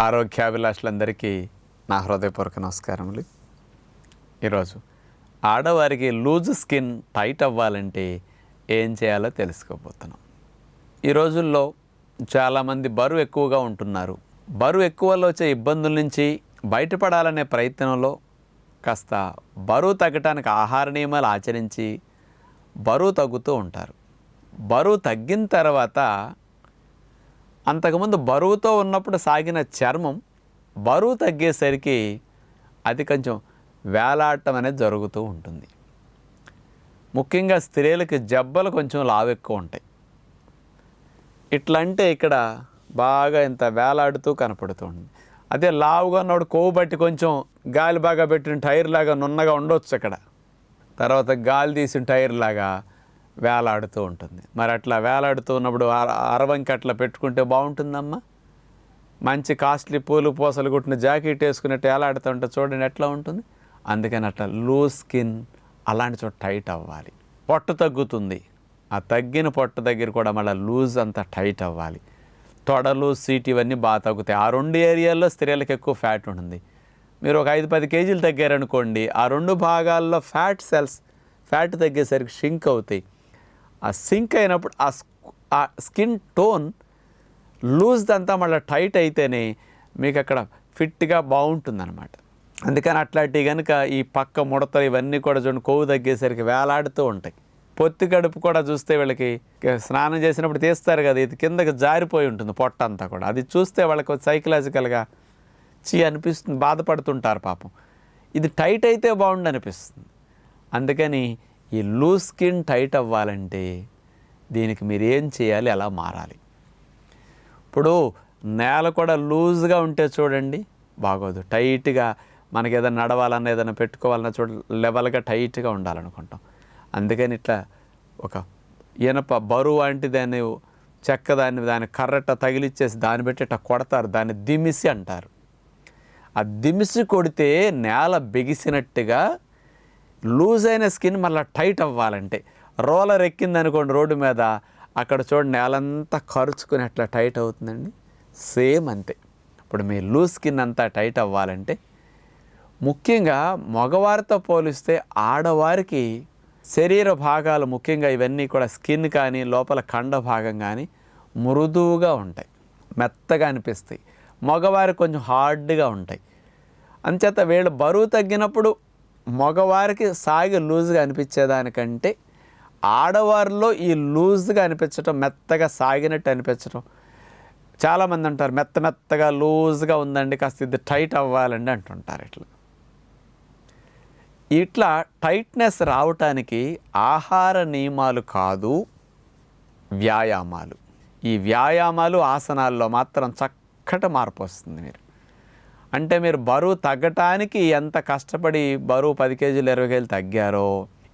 ఆరోగ్యాభిలాషులందరికీ నా హృదయపూర్వక నమస్కారములు. ఈరోజు ఆడవారికి లూజ్ స్కిన్ టైట్ అవ్వాలంటే ఏం చేయాలో తెలుసుకోబోతున్నాం. ఈ రోజుల్లో చాలామంది బరువు ఎక్కువగా ఉంటున్నారు. బరువు ఎక్కువలో వచ్చే ఇబ్బందుల నుంచి బయటపడాలనే ప్రయత్నంలో కాస్త బరువు తగ్గటానికి ఆహార నియమాలు ఆచరించి బరువు తగ్గుతూ ఉంటారు. బరువు తగ్గిన తర్వాత అంతకుముందు బరువుతో ఉన్నప్పుడు సాగిన చర్మం బరువు తగ్గేసరికి అది కొంచెం వేలాడటం అనేది జరుగుతూ ఉంటుంది. ముఖ్యంగా స్త్రీలకి జబ్బలు కొంచెం లావు ఎక్కువ ఉంటాయి. ఇట్లా అంటే ఇక్కడ బాగా ఇంత వేలాడుతూ కనపడుతూ ఉంటుంది. అదే లావుగా ఉన్నవాడు కొవ్వు బట్టి కొంచెం గాలి బాగా పెట్టిన టైర్ లాగా నున్నగా ఉండొచ్చు ఇక్కడ తర్వాత గాలి తీసిన టైర్ లాగా వేలాడుతూ ఉంటుంది. మరి అట్లా వేలాడుతూ ఉన్నప్పుడు అర- అరవంకి అట్లా పెట్టుకుంటే బాగుంటుందమ్మా? మంచి కాస్ట్లీ పూలు పూసలు కుట్టిన జాకెట్ వేసుకున్నట్టు వేలాడుతూ ఉంటే చూడండి ఎట్లా ఉంటుంది. అందుకని అట్లా లూజ్ స్కిన్ అలాంటి చోట టైట్ అవ్వాలి. పొట్ట తగ్గుతుంది. ఆ తగ్గిన పొట్ట దగ్గర కూడా మళ్ళీ లూజ్ అంతా టైట్ అవ్వాలి. తొడలు సీట్ ఇవన్నీ బాగా తగ్గుతాయి. ఆ రెండు ఏరియాల్లో స్త్రీలకు ఎక్కువ ఫ్యాట్ ఉంటుంది. మీరు ఒక ఐదు పది కేజీలు తగ్గారనుకోండి ఆ రెండు భాగాల్లో ఫ్యాట్ సెల్స్ ఫ్యాట్ తగ్గేసరికి షింక్ అవుతాయి. ఆ సింక్ అయినప్పుడు ఆ ఆ స్కిన్ టోన్ లూజ్ అంతా మళ్ళీ టైట్ అయితేనే మీకు అక్కడ ఫిట్గా బాగుంటుంది అనమాట అందుకని అట్లాంటివి కనుక ఈ పక్క ముడతలు ఇవన్నీ కూడా చూడండి కొవ్వు తగ్గేసరికి వేలాడుతూ ఉంటాయి. పొత్తి కడుపు కూడా చూస్తే వీళ్ళకి స్నానం చేసినప్పుడు తీస్తారు కదా ఇది కిందకి జారిపోయి ఉంటుంది పొట్ట అంతా కూడా. అది చూస్తే వాళ్ళకి సైకలాజికల్గా చీ అనిపిస్తుంది బాధపడుతుంటారు పాపం. ఇది టైట్ అయితే బాగుండు అనిపిస్తుంది అందుకని ఈ లూజ్ స్కిన్ టైట్ అవ్వాలంటే దీనికి మీరు ఏం చేయాలి? ఎలా మారాలి. ఇప్పుడు నేల కూడా లూజ్గా ఉంటే చూడండి బాగోదు. టైట్గా మనకి ఏదైనా నడవాలన్నా ఏదైనా పెట్టుకోవాలన్నా చూడ లెవెల్గా టైట్గా ఉండాలనుకుంటాం. అందుకని ఇట్లా ఒక ఇనప బరువు వంటి దాన్ని చెక్క దాన్ని దాని కర్రట తగిలిచ్చేసి దాన్ని పెట్టి ఇట్లా కొడతారు. దాన్ని దిమిసి అంటారు. ఆ దిమిసి కొడితే నేల బిగిసినట్టుగా లూజ్ అయిన స్కిన్ మళ్ళీ టైట్ అవ్వాలంటే రోలర్ ఎక్కింది అనుకోండి రోడ్డు మీద అక్కడ చూడండి నేలంతా ఖర్చుకుని అట్లా టైట్ అవుతుందండి. సేమ్ అంతే. ఇప్పుడు మీ లూజ్ స్కిన్ అంతా టైట్ అవ్వాలంటే ముఖ్యంగా మగవారితో పోలిస్తే ఆడవారికి శరీర భాగాలు ముఖ్యంగా ఇవన్నీ కూడా స్కిన్ కానీ లోపల కండ భాగం కానీ మృదువుగా ఉంటాయి. మెత్తగా అనిపిస్తాయి. మగవారు కొంచెం హార్డ్గా ఉంటాయి. అంచేత వీళ్ళు బరువు తగ్గినప్పుడు మగవారికి సాగి లూజ్గా అనిపించేదానికంటే ఆడవారిలో ఈ లూజ్గా అనిపించటం మెత్తగా సాగినట్టు అనిపించటం. చాలామంది అంటారు మెత్త మెత్తగా లూజ్గా ఉందండి కాస్త ఇది టైట్ అవ్వాలండి అంటుంటారు ఇట్లా. ఇట్లా టైట్నెస్ రావటానికి ఆహార నియమాలు కాదు వ్యాయామాలు. ఈ వ్యాయామాలు ఆసనాల్లో మాత్రం చక్కటి మార్పు వస్తుంది మీరు. అంటే మీరు బరువు తగ్గటానికి ఎంత కష్టపడి బరువు పది కేజీలు ఇరవై కేజీలు తగ్గారో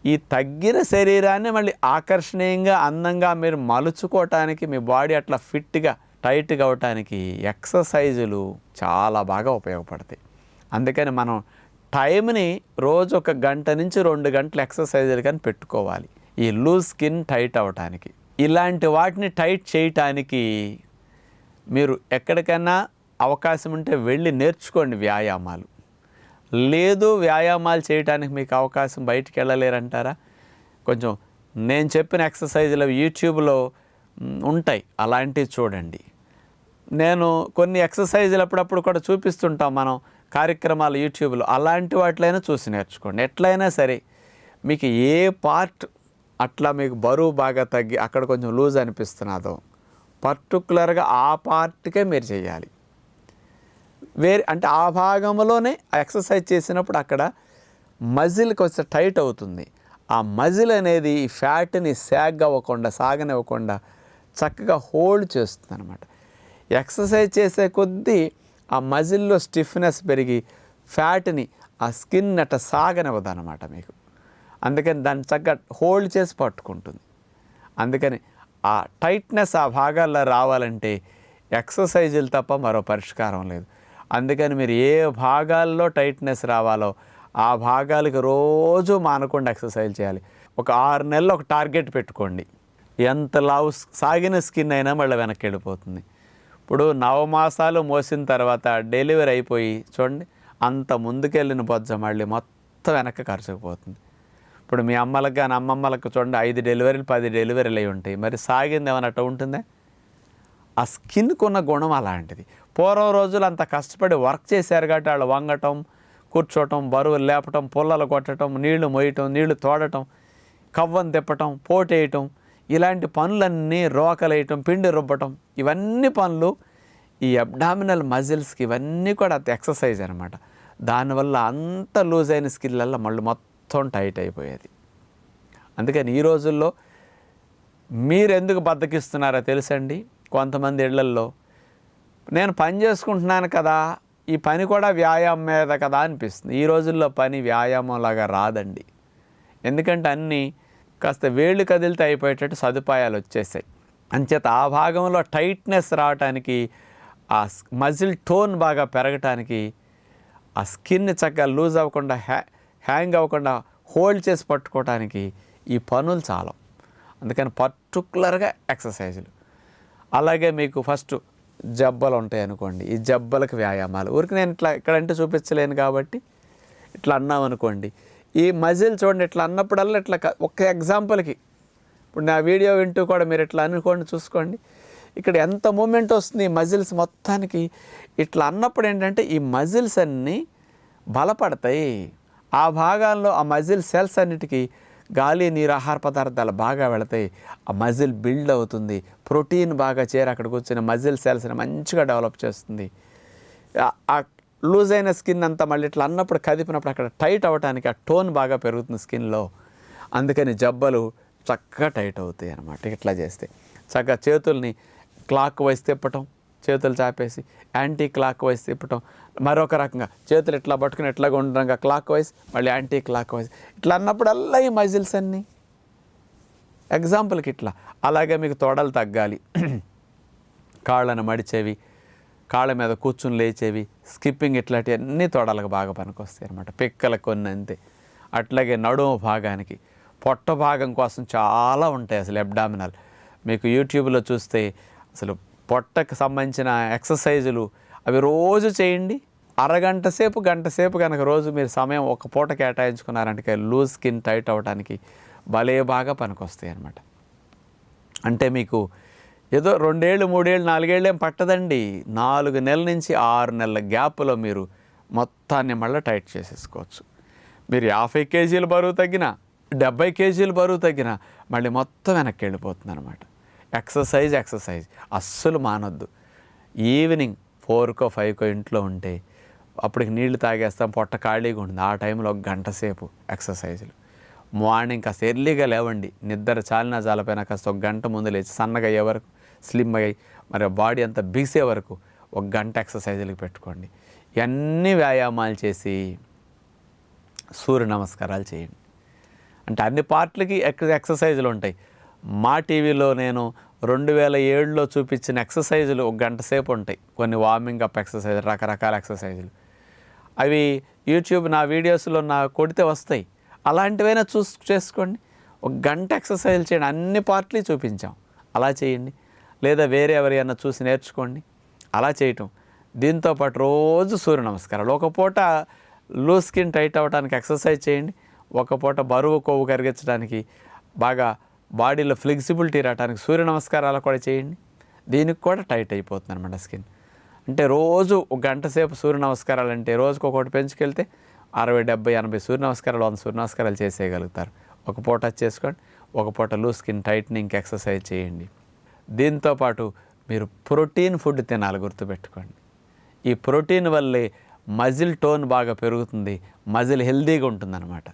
ఈ తగ్గిన శరీరాన్ని మళ్ళీ ఆకర్షణీయంగా అందంగా మీరు మలుచుకోవటానికి మీ బాడీ అట్లా ఫిట్గా టైట్గా అవటానికి ఎక్సర్సైజులు చాలా బాగా ఉపయోగపడతాయి. అందుకని మనం టైంని రోజు ఒక గంట నుంచి రెండు గంటలు ఎక్సర్సైజులు కానీ పెట్టుకోవాలి. ఈ లూజ్ స్కిన్ టైట్ అవ్వటానికి. ఇలాంటి వాటిని టైట్ చేయటానికి మీరు ఎక్కడికైనా అవకాశం ఉంటే వెళ్ళి నేర్చుకోండి వ్యాయామాలు. లేదు వ్యాయామాలు చేయడానికి మీకు అవకాశం బయటికి వెళ్ళలేరంటారా? కొంచెం నేను చెప్పిన ఎక్సర్సైజ్లు యూట్యూబ్లో ఉంటాయి. అలాంటివి చూడండి. నేను కొన్ని ఎక్సర్సైజులు అప్పుడప్పుడు కూడా చూపిస్తుంటాం మనం కార్యక్రమాలు యూట్యూబ్లో. అలాంటి వాటిలైనా చూసి నేర్చుకోండి. ఎట్లయినా సరే మీకు ఏ పార్ట్ అట్లా మీకు బరువు బాగా తగ్గి అక్కడ కొంచెం లూజ్ అనిపిస్తున్నదో పర్టికులర్గా ఆ పార్ట్కే మీరు చేయాలి. వేరే అంటే ఆ భాగంలోనే ఎక్సర్సైజ్ చేసినప్పుడు అక్కడ మజిల్ కొంచెం టైట్ అవుతుంది. ఆ మజిల్ అనేది ఈ ఫ్యాట్ని శాగ్ అవ్వకుండా సాగనివ్వకుండా చక్కగా హోల్డ్ చేస్తుంది అనమాట ఎక్సర్సైజ్ చేసే కొద్దీ ఆ మజిల్లో స్టిఫ్నెస్ పెరిగి ఫ్యాట్ని ఆ స్కిన్ అట్ట సాగనివ్వదు అనమాట మీకు. అందుకని దాన్ని చక్కగా హోల్డ్ చేసి పట్టుకుంటుంది. అందుకని ఆ టైట్నెస్ ఆ భాగాల్లో రావాలంటే ఎక్సర్సైజులు తప్ప మరో పరిష్కారం లేదు. అందుకని మీరు ఏ భాగాల్లో టైట్నెస్ రావాలో ఆ భాగాలకు రోజు మానకుండా ఎక్సర్సైజ్ చేయాలి. ఒక ఆరు నెలలు ఒక టార్గెట్ పెట్టుకోండి. ఎంత లావు సాగిన స్కిన్ అయినా మళ్ళీ వెనక్కి వెళ్ళిపోతుంది. ఇప్పుడు నవమాసాలు మోసిన తర్వాత డెలివరీ అయిపోయి చూడండి అంత ముందుకెళ్ళిన బొజ్జ మళ్ళీ మొత్తం వెనక్కి ఖర్చుకుపోతుంది ఇప్పుడు మీ అమ్మలకు కానీ అమ్మమ్మలకు చూడండి ఐదు డెలివరీలు పది డెలివరీలు అయి ఉంటాయి. మరి సాగింది ఏమైనా ఉంటుందా? ఆ స్కిన్కున్న గుణం అలాంటిది. పూర్వం రోజులు అంత కష్టపడి వర్క్ చేశారు కాబట్టి వాళ్ళు వంగటం కూర్చోటం బరువులు లేపటం పుల్లలు కొట్టడం నీళ్ళు మోయటం నీళ్ళు తోడటం కవ్వం తిప్పటం పోటేయటం ఇలాంటి పనులన్నీ రోకలేయటం పిండి రుబ్బటం ఇవన్నీ పనులు ఈ అబ్డామినల్ మజిల్స్కి ఇవన్నీ కూడా అంత ఎక్సర్సైజ్ అనమాట. దానివల్ల అంత లూజ్ అయిన స్కిన్లల్లో మళ్ళీ మొత్తం టైట్ అయిపోయేది. అందుకని ఈ రోజుల్లో మీరు ఎందుకు బద్దకిస్తున్నారో తెలుసండి? కొంతమంది ఇళ్ళల్లో నేను పని చేసుకుంటున్నాను కదా ఈ పని కూడా వ్యాయామం మీద కదా అనిపిస్తుంది. ఈ రోజుల్లో పని వ్యాయామం లాగా రాదండి. ఎందుకంటే అన్నీ కాస్త వేళ్ళు కదిలితే అయిపోయేటట్టు సదుపాయాలు వచ్చేసాయి. అంచేత ఆ భాగంలో టైట్నెస్ రావటానికి ఆ మజిల్ టోన్ బాగా పెరగటానికి ఆ స్కిన్ చక్కగా లూజ్ అవ్వకుండా హ్యా హ్యాంగ్ అవ్వకుండా హోల్డ్ చేసి పట్టుకోవటానికి ఈ పనులు చాలా. అందుకని పర్టికులర్గా ఎక్సర్సైజులు. అలాగే మీకు ఫస్ట్ జబ్బలు ఉంటాయి అనుకోండి ఈ జబ్బలకు వ్యాయామాలు. ఊరికి నేను ఇట్లా ఇక్కడంటే చూపించలేను కాబట్టి ఇట్లా అన్నాం అనుకోండి ఈ మజిల్ చూడండి ఇట్లా అన్నప్పుడల్లా ఇట్లా ఒక ఒక్క ఎగ్జాంపుల్కి. ఇప్పుడు నా వీడియో వింటూ కూడా మీరు ఇట్లా అనుకోండి చూసుకోండి. ఇక్కడ ఎంత మూమెంట్ వస్తుంది ఈ మజిల్స్ మొత్తానికి? ఇట్లా అన్నప్పుడు ఏంటంటే ఈ మజిల్స్ అన్నీ బలపడతాయి. ఆ భాగాల్లో ఆ మజిల్ సెల్స్ అన్నిటికీ గాలి నీరు ఆహార పదార్థాలు బాగా వెళతాయి. ఆ మజిల్ బిల్డ్ అవుతుంది. ప్రోటీన్ బాగా చేరి అక్కడికి వచ్చిన మజిల్ సెల్స్ని మంచిగా డెవలప్ చేస్తుంది. ఆ- లూజ్ అయిన స్కిన్ అంతా మళ్ళీ ఇట్లా అన్నప్పుడు కదిపినప్పుడు అక్కడ టైట్ అవ్వడానికి ఆ టోన్ బాగా పెరుగుతుంది స్కిన్లో. అందుకని జబ్బలు చక్కగా టైట్ అవుతాయి అన్నమాట. ఇట్లా చేస్తే. చక్కగా చేతుల్ని క్లాక్ వైస్ తిప్పటం చేతులు చాపేసి యాంటీ క్లాక్ వైస్ తిప్పటం. మరొక రకంగా చేతులు ఇట్లా పట్టుకుని ఎట్లా ఉండగా క్లాక్ వైస్ మళ్ళీ యాంటీ క్లాక్ వైస్ ఇట్లా అన్నప్పుడల్లా ఈ మజిల్స్ అన్నీ. ఎగ్జాంపుల్కి ఇట్లా. అలాగే మీకు తొడలు తగ్గాలి. కాళ్ళను మడిచేవి కాళ్ళ మీద కూర్చుని లేచేవి స్కిప్పింగ్ ఇట్లాంటివన్నీ అన్నీ తొడలకు బాగా పనికొస్తాయి అనమాట పిక్కలకు కొన్ని అంతే. అట్లాగే నడుము భాగానికి పొట్ట భాగం కోసం చాలా ఉంటాయి అసలు ఎబ్డామినల్ మీకు యూట్యూబ్లో చూస్తే అసలు పొట్టకు సంబంధించిన ఎక్సర్సైజులు అవి రోజు చేయండి. అరగంట సేపు గంట సేపు కనుక రోజు మీరు సమయం ఒక పూట కేటాయించుకున్నారంటే లూజ్ స్కిన్ టైట్ అవ్వడానికి భలే బాగా పనికొస్తాయి అనమాట అంటే మీకు ఏదో రెండేళ్ళు మూడేళ్ళు నాలుగేళ్ళు ఏం పట్టదండి. నాలుగు నెలల నుంచి ఆరు నెలల గ్యాప్లో మీరు మొత్తాన్ని మళ్ళీ టైట్ చేసేసుకోవచ్చు. మీరు యాభై కేజీలు బరువు తగ్గిన డెబ్బై కేజీలు బరువు తగ్గిన మళ్ళీ మొత్తం వెనక్కి వెళ్ళిపోతుంది అనమాట ఎక్సర్సైజ్ ఎక్సర్సైజ్. అస్సలు మానొద్దు. ఈవినింగ్ ఫోర్కో ఫైవ్కో ఇంట్లో ఉంటే అప్పటికి నీళ్ళు తాగేస్తాం పొట్ట ఖాళీగా ఉంటుంది. ఆ టైంలో ఒక గంట సేపు ఎక్సర్సైజులు. మార్నింగ్ కాస్త ఎర్లీగా లేవండి. నిద్ర చాలినా చాలపోయినా కాస్త ఒక గంట ముందు లేచి సన్నగా అయ్యే వరకు స్లిమ్ అయ్యి మరి బాడీ అంతా బిగిసే వరకు ఒక గంట ఎక్సర్సైజులకి పెట్టుకోండి. ఇవన్నీ వ్యాయామాలు చేసి సూర్య నమస్కారాలు చేయండి. అంటే అన్ని పార్ట్లకి ఎక్ ఎక్సర్సైజులు ఉంటాయి. మా టీవీలో నేను రెండు వేల ఏడులో చూపించిన ఎక్సర్సైజులు ఒక గంట సేపు ఉంటాయి. కొన్ని వార్మింగ్ అప్ ఎక్సర్సైజ్ రకరకాల ఎక్సర్సైజులు. అవి యూట్యూబ్ నా వీడియోస్లో నా కొడితే వస్తాయి. అలాంటివైనా చూస్ చేసుకోండి. ఒక గంట ఎక్సర్సైజ్ చేయండి. అన్ని పార్ట్లు చూపించాం. అలా చేయండి. లేదా వేరే ఎవరైనా చూసి నేర్చుకోండి. అలా చేయటం. దీంతోపాటు రోజు సూర్య నమస్కారాలు. ఒక పూట లూజ్ స్కిన్ టైట్ అవ్వడానికి ఎక్సర్సైజ్ చేయండి. ఒక పూట బరువు కొవ్వు కరిగించడానికి బాగా బాడీలో ఫ్లెక్సిబిలిటీ రావడానికి సూర్య నమస్కారాలు కూడా చేయండి. దీనికి కూడా టైట్ అయిపోతుంది అనమాట స్కిన్. అంటే రోజు ఒక గంట సేపు సూర్య నమస్కారాలు అంటే రోజుకు ఒకటి పెంచుకెళ్తే అరవై డెబ్బై ఎనభై సూర్య నమస్కారాలు వంద సూర్య నమస్కారాలు చేసేయగలుగుతారు. ఒక పూట చేసుకోండి ఒక పూట లూజ్ స్కిన్ టైట్నింగ్ ఎక్సర్సైజ్ చేయండి. దీంతోపాటు మీరు ప్రోటీన్ ఫుడ్ తినాలి గుర్తుపెట్టుకోండి. ఈ ప్రోటీన్ వల్లే మజిల్ టోన్ బాగా పెరుగుతుంది మజిల్ హెల్దీగా ఉంటుందన్నమాట.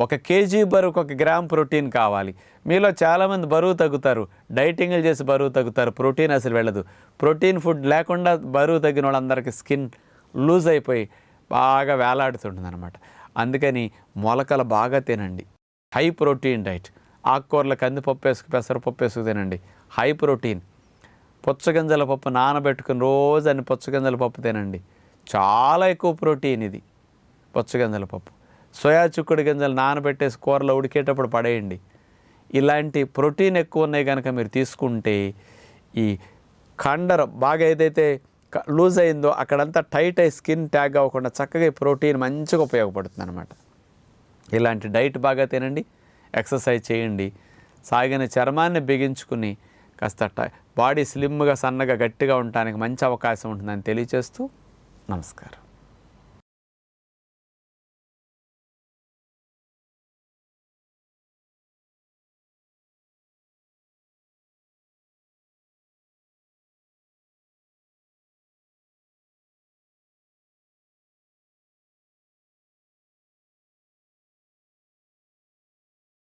ఒక కేజీ బరువుకు ఒక గ్రామ్ ప్రోటీన్ కావాలి. మీలో చాలామంది బరువు తగ్గుతారు. డైటింగ్లు చేసి బరువు తగ్గుతారు. ప్రోటీన్ అసలు వెళ్ళదు. ప్రోటీన్ ఫుడ్ లేకుండా బరువు తగ్గిన వాళ్ళందరికీ స్కిన్ లూజ్ అయిపోయి బాగా వేలాడుతుంటుంది అనమాట అందుకని మొలకలు బాగా తినండి. High protein diet. ఆకుకూరల కందిపప్పు వేసుకు పెసరపప్పు వేసుకు తినండి. High protein. పుచ్చగింజల పప్పు నానబెట్టుకుని రోజు అన్ని పుచ్చగింజల పప్పు తినండి. చాలా ఎక్కువ ప్రోటీన్ ఇది. పుచ్చగింజల పప్పు. సోయా చిక్కుడు గింజలు నానబెట్టేసి కూరలో ఉడికేటప్పుడు పడేయండి. ఇలాంటి ప్రోటీన్ ఎక్కువ ఉన్నాయి కనుక మీరు తీసుకుంటే ఈ కండరం బాగా ఏదైతే లూజ్ అయిందో అక్కడంతా టైట్ అయి స్కిన్ ట్యాగ్ అవ్వకుండా చక్కగా ఈ ప్రోటీన్ మంచిగా ఉపయోగపడుతుంది అనమాట ఇలాంటి డైట్ బాగా తినండి ఎక్సర్సైజ్ చేయండి. సాగిన చర్మాన్ని బిగించుకుని కాస్త బాడీ స్లిమ్గా సన్నగా గట్టిగా ఉండటానికి మంచి అవకాశం ఉంటుందని తెలియచేస్తూ నమస్కారం.